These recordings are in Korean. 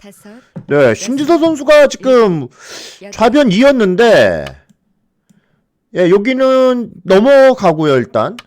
다섯, 네, 신지서 선수가 지금 여덟, 좌변 2였는데, 예, 여기는 넘어가고요, 일단.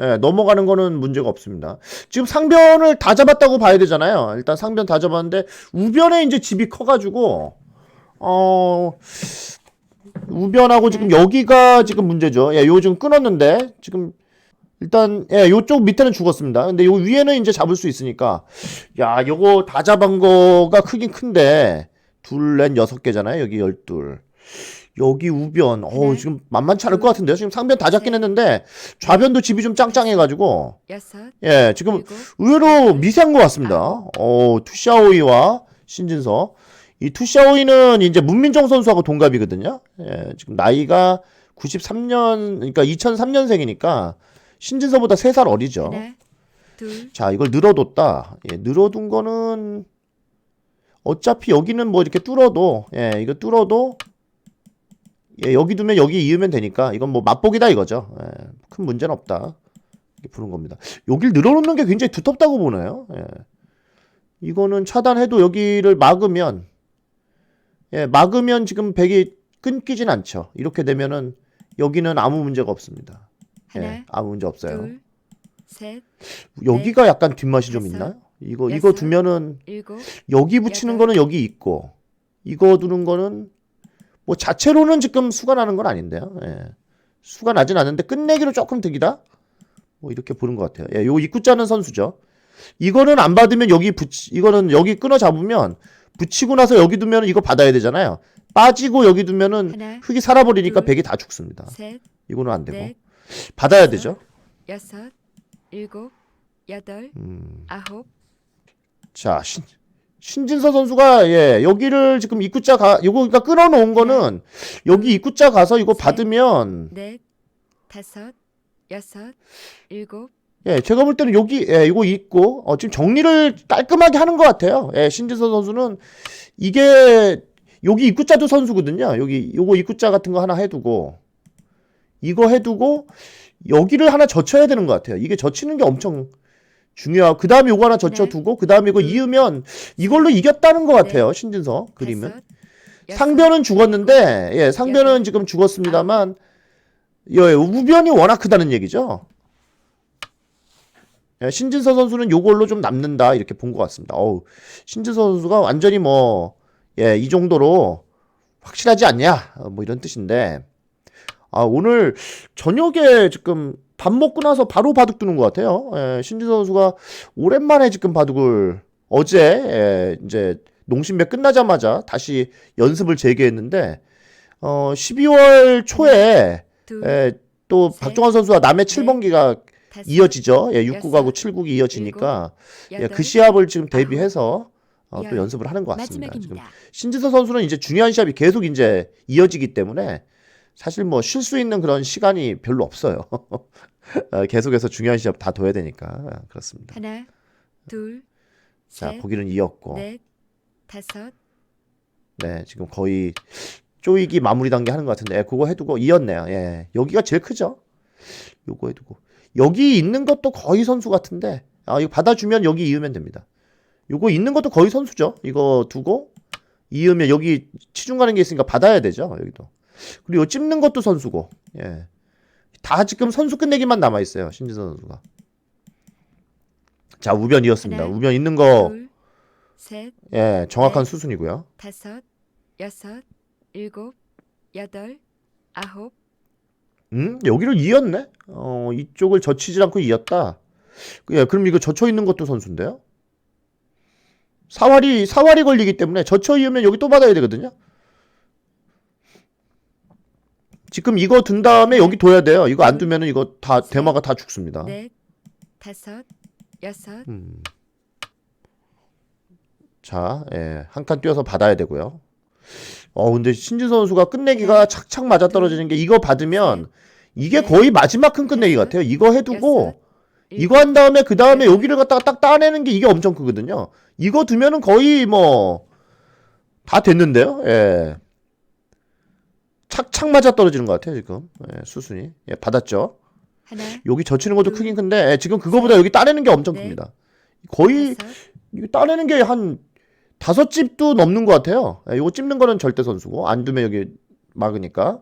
예, 넘어가는 거는 문제가 없습니다. 지금 상변을 다 잡았다고 봐야 되잖아요. 일단 상변 다 잡았는데, 우변에 이제 집이 커 가지고, 어, 우변하고 지금 여기가 지금 문제죠. 예, 요 지금 끊었는데, 지금, 일단, 예, 요쪽 밑에는 죽었습니다. 근데 요 위에는 이제 잡을 수 있으니까, 야, 요거 다 잡은 거가 크긴 큰데, 둘, 넷, 여섯 개잖아요. 여기 열둘. 여기 우변. 어우, 네. 지금 만만치 않을 것 같은데요. 지금 상변 다 잡긴 했는데, 좌변도 집이 좀 짱짱해 가지고, 여섯, 예, 지금 의외로 미세한 것 같습니다. 어, 투샤오이와 신진서. 이 투샤오이는 이제 문민정 선수하고 동갑이거든요. 예, 지금 나이가 93년, 그러니까 2003년생이니까 신진서보다 3살 어리죠. 하나, 둘, 자, 이걸 늘어뒀다. 예, 늘어둔 거는 어차피 여기는 뭐 이렇게 뚫어도 예, 이거 뚫어도 예, 여기 두면 여기 이으면 되니까 이건 뭐 맛보기다 이거죠. 예, 큰 문제는 없다. 이렇게 부른 겁니다. 여길 늘어놓는 게 굉장히 두텁다고 보네요. 예. 이거는 차단해도 여기를 막으면 예, 막으면 지금 백이 끊기진 않죠. 이렇게 되면은 여기는 아무 문제가 없습니다. 예, 하나, 아무 문제 없어요. 둘, 셋, 여기가 약간 뒷맛이 좀 다섯, 있나요? 이거 이거 여섯, 두면은 일곱, 여기 붙이는 여덟. 거는 여기 있고 이거 두는 거는 뭐 자체로는 지금 수가 나는 건 아닌데요. 예. 수가 나진 않는데 끝내기로 조금 득이다. 뭐 이렇게 보는 것 같아요. 예, 요 입구 짜는 선수죠. 이거는 안 받으면 여기 붙이 이거는 여기 끊어 잡으면 붙이고 나서 여기 두면 이거 받아야 되잖아요. 빠지고 여기 두면은 하나, 흙이 살아버리니까 둘, 백이 다 죽습니다. 셋, 이거는 안 되고 넷, 받아야 다섯, 되죠. 여섯, 일곱, 여덟, 음. 아홉, 자, 신, 신진서 선수가 예, 여기를 지금 입구자 가 요거 그러니까 끊어 놓은 거는 여기 입구자 가서 이거 셋. 받으면 넷, 다섯, 여섯, 일곱, 예, 제가 볼 때는 여기 예, 이거 있고 어, 지금 정리를 깔끔하게 하는 것 같아요. 예, 신진서 선수는 이게 여기 입구자도 선수거든요. 여기 요거 입구자 같은 거 하나 해두고 이거 해두고 여기를 하나 젖혀야 되는 것 같아요. 이게 젖히는 게 엄청 중요하고 그 다음에 요거 하나 젖혀두고 그 다음에 이거 둘, 이으면 이걸로 이겼다는 것 같아요. 신진서 그림은. 상변은 죽었는데 예, 상변은 여덟, 지금 죽었습니다만 예, 우변이 워낙 크다는 얘기죠. 예, 신진서 선수는 요걸로 좀 남는다 이렇게 본 것 같습니다. 어우, 신진서 선수가 완전히 뭐 예, 이 정도로 확실하지 않냐 어, 뭐 이런 뜻인데 아, 오늘 저녁에 지금 밥 먹고 나서 바로 바둑 두는 것 같아요. 예, 신진서 선수가 오랜만에 지금 바둑을 어제 예, 이제 농심배 끝나자마자 다시 연습을 재개했는데 어 12월 초에 둘, 예, 또 셋, 박종환 선수와 남의 넷, 7번기가 다섯, 이어지죠. 예, 6국하고 여섯, 7국이 이어지니까 예, 여덟, 그 시합을 지금 대비해서 어, 또 열. 연습을 하는 것 같습니다. 지금 마지막입니다. 신지서 선수는 이제 중요한 시합이 계속 이제 이어지기 때문에 사실 뭐 쉴 수 있는 그런 시간이 별로 없어요. 어, 계속해서 중요한 시합 다 둬야 되니까 아, 그렇습니다. 하나, 둘, 자, 셋, 보기는 이었고 넷, 다섯, 네, 지금 거의 쪼이기 마무리 단계 하는 것 같은데, 예, 그거 해두고 이었네요. 예, 여기가 제일 크죠. 요거 해두고 여기 있는 것도 거의 선수 같은데, 아 이거 받아주면 여기 이으면 됩니다. 요거 있는 것도 거의 선수죠. 이거 두고 이으면 여기 치중 가는 게 있으니까 받아야 되죠. 여기도 그리고 요 찝는 것도 선수고, 예, 다 지금 선수 끝내기만 남아 있어요. 신지선 선수가. 자, 우변이었습니다. 하나, 우변 있는 거, 둘, 셋, 예, 정확한 넷. 수순이고요. 다섯, 여섯, 일곱, 여덟, 아홉, 음? 여기를 이었네? 어, 이쪽을 젖히지 않고 이었다. 예, 그럼 이거 젖혀 있는 것도 선수인데요? 사활이, 사활이 걸리기 때문에 젖혀 이으면 여기 또 받아야 되거든요? 지금 이거 둔 다음에 여기 둬야 돼요. 이거 안 두면은 이거 다, 대마가 다 죽습니다. 넷, 다섯, 여섯, 음. 자, 예, 한 칸 뛰어서 받아야 되고요. 어, 근데 신진 선수가 끝내기가 착착 맞아 떨어지는 게 이거 받으면 이게 네. 거의 마지막 큰 끝내기 같아요. 이거 해두고 이거 한 다음에 그 다음에. 여기를 갖다가 딱 따내는 게 이게 엄청 크거든요. 이거 두면은 거의 뭐 다 됐는데요. 예. 착착 맞아 떨어지는 것 같아요 지금. 예, 수순이. 예, 받았죠. 하나, 여기 젖히는 것도 둘, 크긴 큰데 예, 지금 그거보다 여기 따내는 게 엄청 넷, 큽니다. 거의 다섯, 이거 따내는 게 한 다섯 집도 넘는 것 같아요. 예, 이거 찝는 거는 절대 선수고 안 두면 여기 막으니까.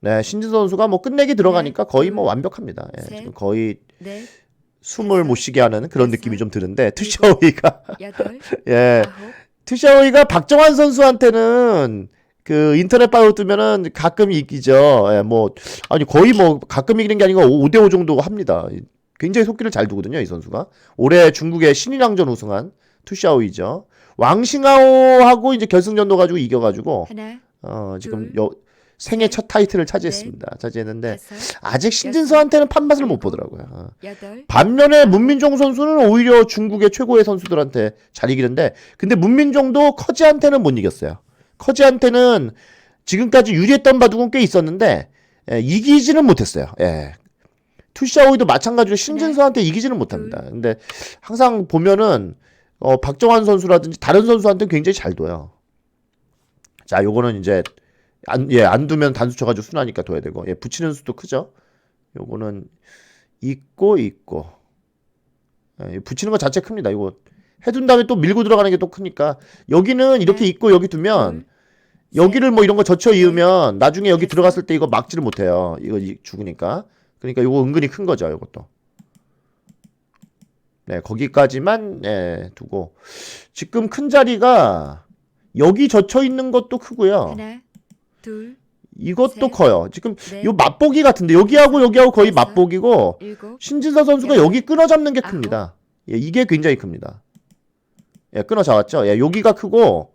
네, 신진 선수가 뭐 끝내기 들어가니까 거의 뭐 완벽합니다. 예, 셋. 지금 거의 넷, 숨을 못 쉬게 하는 그런 다섯, 느낌이 좀 드는데 여덟, 예, 아홉, 투샤오이가 박정환 선수한테는 그 인터넷 바로 뜨면은 가끔 이기죠. 예, 뭐 아니 거의 뭐 가끔 이기는 게 아니고 5대 5 정도 합니다. 굉장히 속기를 잘 두거든요, 이 선수가. 올해 중국의 신인왕전 우승한 투샤오이죠. 왕싱하오하고 이제 결승전도 가지고 이겨 가지고 하나, 어 지금 둘, 여, 생애 첫 타이틀을 차지했습니다. 차지했는데 아직 신진서한테는 판맛을 못 보더라고요. 어. 반면에 문민종 선수는 오히려 중국의 최고의 선수들한테 잘 이기는데 근데 문민종도 커지한테는 못 이겼어요. 커지한테는 지금까지 유리했던 바둑은 꽤 있었는데 예, 이기지는 못했어요. 예. 투샤오이도 마찬가지로 신진서한테 이기지는 못합니다. 근데 항상 보면은 어, 박정환 선수라든지 다른 선수한테는 굉장히 잘 둬요. 자, 요거는 이제 안, 예, 안 두면 단수 쳐가지고 순하니까 둬야 되고, 예, 붙이는 수도 크죠. 요거는 있고 있고 예, 붙이는 것 자체 큽니다. 이거 해둔 다음에 또 밀고 들어가는 게 또 크니까 여기는 이렇게 네. 있고 여기 두면 둘, 여기를 뭐 이런 거 젖혀 이으면 나중에 여기. 들어갔을 때 이거 막지를 못해요. 이거 이- 죽으니까. 그러니까 이거 은근히 큰 거죠. 이것도. 네, 거기까지만 예, 두고 지금 큰 자리가 여기 젖혀 있는 것도 크고요. 하나, 둘, 이것도 셋, 커요. 지금 넷, 요 맛보기 같은데 여기하고 여기하고 거의 다섯, 맛보기고 일곱, 신진서 선수가 여덟, 여기 끊어 잡는 게 아홉. 큽니다. 예, 이게 굉장히 큽니다. 예, 끊어 잡았죠. 예, 여기가 크고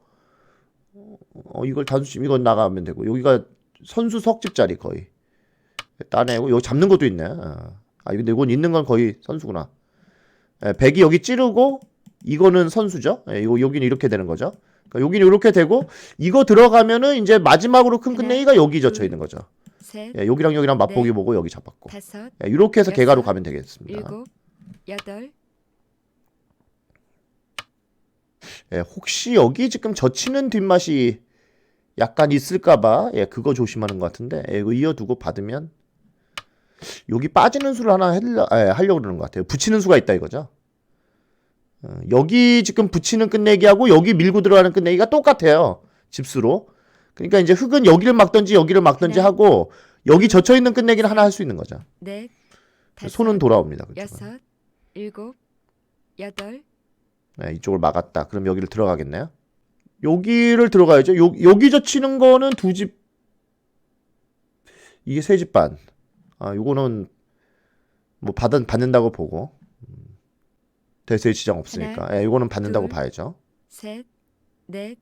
어, 이걸 단수심 이건 나가면 되고 여기가 선수 석집 자리 거의 따내고 여기 잡는 것도 있네. 아, 아, 근데 이건 있는 건 거의 선수구나. 예, 백이 여기 찌르고 이거는 선수죠. 예, 이거 여기는 이렇게 되는 거죠. 그러니까 여기는 이렇게 되고 이거 들어가면은 이제 마지막으로 큰 끝내기가 여기 젖혀 둘, 있는 거죠. 셋, 예, 여기랑 여기랑 맛보기 넷, 보고 여기 잡았고. 다섯, 예, 이렇게 해서 여섯, 개가로 가면 되겠습니다. 일곱, 여덟, 예, 혹시 여기 지금 젖히는 뒷맛이 약간 있을까봐 예, 그거 조심하는 것 같은데 예, 이거 이어두고 받으면 여기 빠지는 수를 하나 하려, 예, 하려고 그러는 것 같아요. 붙이는 수가 있다 이거죠. 어, 여기 지금 붙이는 끝내기하고 여기 밀고 들어가는 끝내기가 똑같아요. 집수로. 그러니까 이제 흙은 여기를 막든지 여기를 막든지 네. 하고 여기 젖혀 있는 끝내기는 하나 할 수 있는 거죠. 넷, 다섯, 손은 돌아옵니다. 그쪽은. 여섯, 일곱, 여덟, 네, 이쪽을 막았다. 그럼 여기를 들어가겠네요. 여기를 들어가야죠. 요, 여기 젖히는 거는 두 집, 이게 세 집 반. 아, 요거는 뭐 받은, 받는다고 보고. 음, 대세에 지장 없으니까. 예, 요거는 받는다고 둘, 봐야죠. 셋, 넷,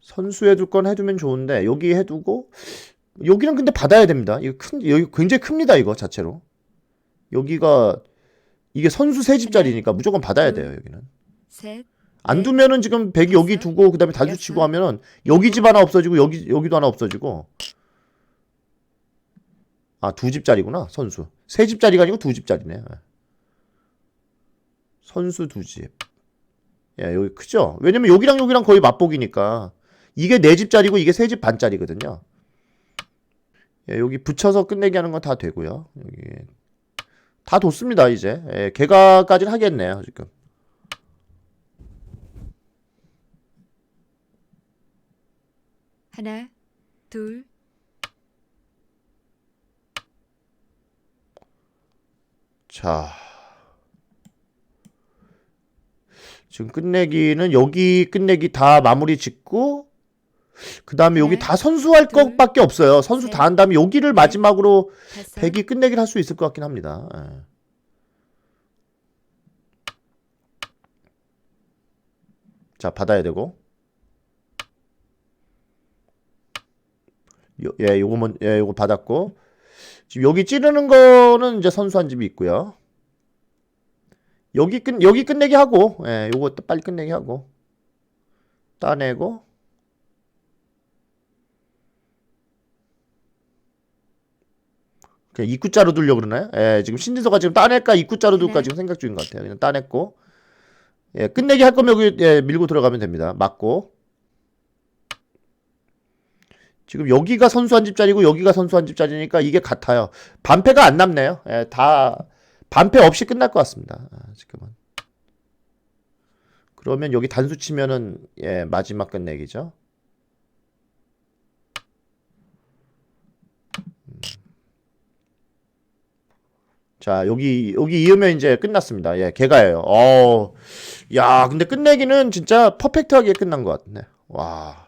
선수 해둘 건 해두면 좋은데, 여기 해두고, 여기는 근데 받아야 됩니다. 이거 큰, 여기 굉장히 큽니다, 이거 자체로. 여기가, 이게 선수 세 집짜리니까 무조건 받아야 둘, 돼요, 여기는. 셋, 안 네. 두면은 지금 백이 여기 두고 그다음에 단수 치고 하면은 여기 집 하나 없어지고 여기 여기도 하나 없어지고. 아 두 집짜리구나 선수. 세 집짜리가 아니고 두 집짜리네. 예. 선수 두집예 여기 크죠? 왜냐면 여기랑 여기랑 거의 맛보기니까. 이게 네 집짜리고 이게 세 집 반짜리거든요. 예, 여기 붙여서 끝내기 하는 건 다 되고요. 여기 다 뒀습니다 이제. 예, 개가까지는 하겠네요 지금. 하나, 둘, 자. 지금 끝내기는 여기 끝내기 다 마무리 짓고 그 다음에 여기 네. 다 선수할 둘, 것밖에 없어요. 선수 셋, 다한 다음에 여기를 마지막으로 다섯, 백이 끝내기를 할 수 있을 것 같긴 합니다. 예. 자, 받아야 되고. 요, 예, 요거 먼, 예, 요거 받았고. 지금 여기 찌르는 거는 이제 선수 한 집이 있고요. 여기 끝, 여기 끝내기 하고, 예, 요거 또 빨리 끝내기 하고. 따내고. 그냥 입구자로 두려고 그러나요? 예, 지금 신진서가 지금 따낼까 입구자로 둘까 네. 지금 생각 중인 것 같아요. 그냥 따냈고. 예, 끝내기 할 거면 여기 예, 밀고 들어가면 됩니다. 맞고. 지금 여기가 선수 한 집짜리고 여기가 선수 한 집짜리니까 이게 같아요. 반패가 안 남네요. 예, 다 반패 없이 끝날 것 같습니다. 아, 지금은. 그러면 여기 단수 치면은 예, 마지막 끝내기죠. 자, 여기 여기 이으면 이제 끝났습니다. 예, 개가예요. 어. 야, 근데 끝내기는 진짜 퍼펙트하게 끝난 것 같네. 와.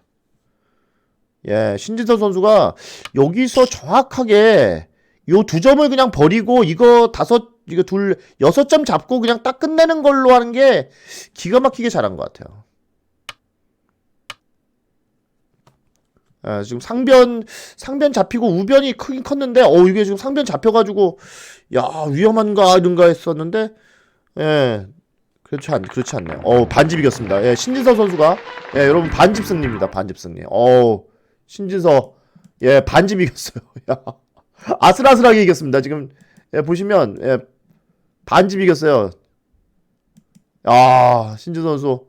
예, 신진서 선수가 여기서 정확하게 요 두 점을 그냥 버리고 이거 다섯 이거 둘 여섯 점 잡고 그냥 딱 끝내는 걸로 하는 게 기가 막히게 잘한 것 같아요. 예, 지금 상변 상변 잡히고 우변이 크긴 컸는데 어 이게 지금 상변 잡혀가지고 야 위험한가 이런가 했었는데 예 그렇지 않 그렇지 않네요. 어 반집 이겼습니다. 예 신진서 선수가 예 여러분 반집 승리입니다. 반집 승리. 어 신진서 예 반집 이겼어요. 야 아슬아슬하게 이겼습니다. 지금 예, 보시면 예, 반집 이겼어요. 아 신진서 선수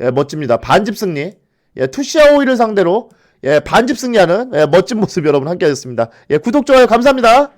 예 멋집니다. 반집 승리. 예 투시아 오이를 상대로 예 반집 승리하는 예, 멋진 모습 여러분 함께하셨습니다. 예 구독 좋아요 감사합니다.